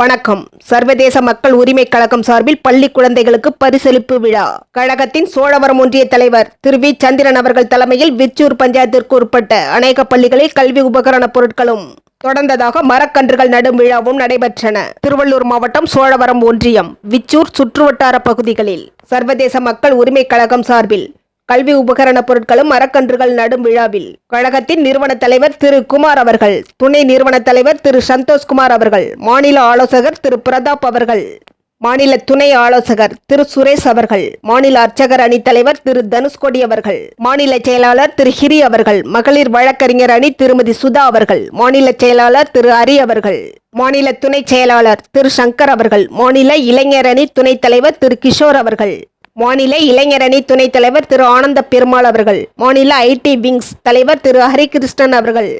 வணக்கம். சர்வதேச மக்கள் உரிமை கழகம் சார்பில் பள்ளி குழந்தைகளுக்கு பரிசளிப்பு விழா. கழகத்தின் சோழவரம் ஒன்றிய தலைவர் திரு வி. சந்திரன் அவர்கள் தலைமையில் விச்சூர் பஞ்சாயத்திற்கு உட்பட்ட அநேக பள்ளிகளில் கல்வி உபகரணப் பொருட்களும் தொடர்ந்ததாக மரக்கன்றுகள் நடும் விழாவும் நடைபெற்றன. திருவள்ளூர் மாவட்டம் சோழவரம் ஒன்றியம் விச்சூர் சுற்றுவட்டார பகுதிகளில் சர்வதேச மக்கள் உரிமை கழகம் சார்பில் கல்வி உபகரண பொருட்களும் மரக்கன்றுகள் நடும் விழாவில் கழகத்தின் நிறுவன தலைவர் திரு குமார் அவர்கள் துணை நிறுவன தலைவர் திரு சந்தோஷ்குமார் அவர்கள் மாநில ஆலோசகர் திரு பிரதாப் அவர்கள் மாநில துணை ஆலோசகர் திரு சுரேஷ் அவர்கள் மாநில அர்ச்சகர் அணி தலைவர் திரு தனுஷ்கோடி அவர்கள் மாநில செயலாளர் திரு ஹிரி அவர்கள் மகளிர் வழக்கறிஞர் அணி திருமதி சுதா அவர்கள் மாநில செயலாளர் திரு ஹரி அவர்கள் மாநில துணை செயலாளர் திரு சங்கர் அவர்கள் மாநில இளைஞர் அணி துணைத் தலைவர் திரு கிஷோர் அவர்கள் மாநில இளைஞரணி துணைத் தலைவர் திரு ஆனந்த பெருமாள் அவர்கள் மாநில ஐடி விங்ஸ் தலைவர் திரு ஹரிகிருஷ்ணன் அவர்கள்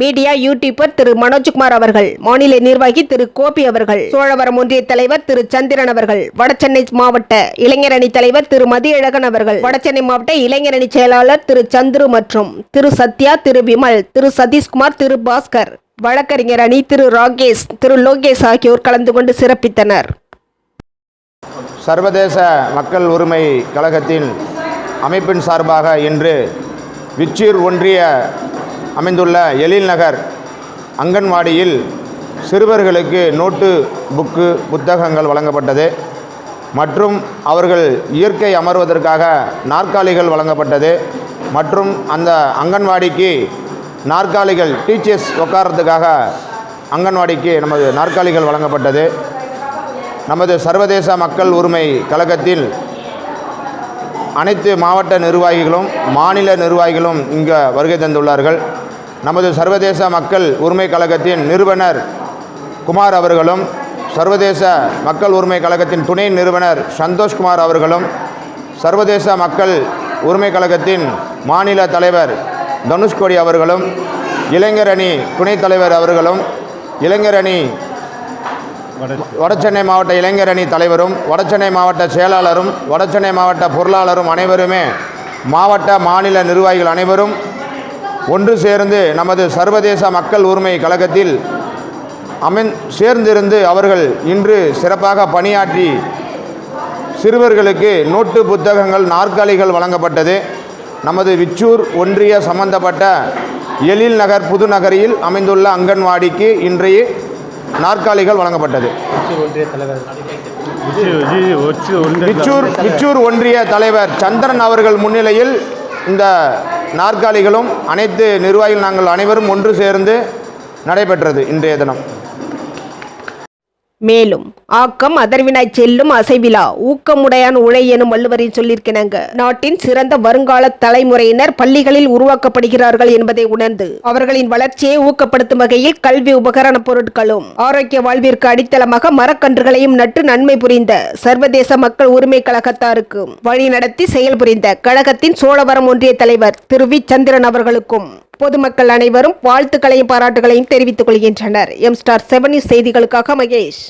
மீடியா யூடியூபர் திரு மனோஜ்குமார் அவர்கள் மாநில நிர்வாகி திரு கோபி அவர்கள் சோழவரம் ஒன்றிய தலைவர் திரு சந்திரன் அவர்கள் வடசென்னை மாவட்ட இளைஞரணி தலைவர் திரு மதியழகன் அவர்கள் வடசென்னை மாவட்ட இளைஞரணி செயலாளர் திரு சந்துரு மற்றும் திரு சத்யா திரு விமல் திரு சதீஷ்குமார் திரு பாஸ்கர் வழக்கறிஞர் அணி திரு ராகேஷ் திரு லோகேஷ் ஆகியோர் கலந்து கொண்டு சிறப்பித்தனர். சர்வதேச மக்கள் உரிமை கழகத்தின் அமைப்பின் சார்பாக இன்று விச்சூர் ஒன்றிய அமைந்துள்ள எழில் நகர் அங்கன்வாடியில் சிறுவர்களுக்கு நோட்டு புக்கு புத்தகங்கள் வழங்கப்பட்டது மற்றும் அவர்கள் இயற்கை அமர்வதற்காக நாற்காலிகள் வழங்கப்பட்டது மற்றும் அந்த அங்கன்வாடிக்கு நாற்காலிகள் டீச்சர்ஸ் உட்கார்றதுக்காக அங்கன்வாடிக்கு நமது நாற்காலிகள் வழங்கப்பட்டது. நமது சர்வதேச மக்கள் உரிமை கழகத்தில் அனைத்து மாவட்ட நிர்வாகிகளும் மாநில நிர்வாகிகளும் இங்கே வருகை தந்துள்ளார்கள். நமது சர்வதேச மக்கள் உரிமை கழகத்தின் நிறுவனர் குமார் அவர்களும் சர்வதேச மக்கள் உரிமை கழகத்தின் துணை நிறுவனர் சந்தோஷ்குமார் அவர்களும் சர்வதேச மக்கள் உரிமை கழகத்தின் மாநில தலைவர் தனுஷ்கோடி அவர்களும் இளைஞரணி துணைத் தலைவர் அவர்களும் இளைஞரணி வடசென்னை மாவட்ட இளைஞரணி தலைவரும் வடசென்னை மாவட்ட செயலாளரும் வடசென்னை மாவட்ட பொருளாளரும் அனைவருமே மாவட்ட மாநில நிர்வாகிகள் அனைவரும் ஒன்று சேர்ந்து நமது சர்வதேச மக்கள் உரிமை கழகத்தில் அமன் சேர்ந்திருந்து அவர்கள் இன்று சிறப்பாக பணியாற்றி சிறுவர்களுக்கு நோட்டு புத்தகங்கள் நாற்காலிகள் வழங்கப்பட்டது. நமது விச்சூர் ஒன்றிய சம்பந்தப்பட்ட எழில் நகர் புதுநகரில் அமைந்துள்ள அங்கன்வாடிக்கு இன்றைய நாற்காலிகள் வழங்கப்பட்டது. விச்சூர் விச்சூர் ஒன்றிய தலைவர் சந்திரன் அவர்கள் முன்னிலையில் இந்த நாற்காலிகளும் அனைத்து நிர்வாகிகள் நாங்கள் அனைவரும் ஒன்று சேர்ந்து நடைபெற்றது இன்றைய தினம். மேலும் ஆக்கம் அதர்வினாய் செல்லும் அசைவிலா ஊக்கமுடையான் உழை எனும் வள்ளுவரின் சொல்லியிருக்கிறாங்க. நாட்டின் சிறந்த வருங்கால தலைமுறையினர் பள்ளிகளில் உருவாக்கப்படுகிறார்கள் என்பதை உணர்ந்து அவர்களின் வளர்ச்சியை ஊக்கப்படுத்தும் வகையில் கல்வி உபகரண பொருட்களும் ஆரோக்கிய வாழ்விற்கு அடித்தளமாக மரக்கன்றுகளையும் நட்டு நன்மை புரிந்த சர்வதேச மக்கள் உரிமை கழகத்தாருக்கு வழிநடத்தி செயல்புரிந்த கழகத்தின் சோழவரம் ஒன்றிய தலைவர் திரு வி. சந்திரன் அவர்களுக்கும் பொதுமக்கள் அனைவரும் வாழ்த்துக்களையும் பாராட்டுகளையும் தெரிவித்துக் கொள்கின்றனர். எம் ஸ்டார் செவனி செய்திகளுக்காக மகேஷ்.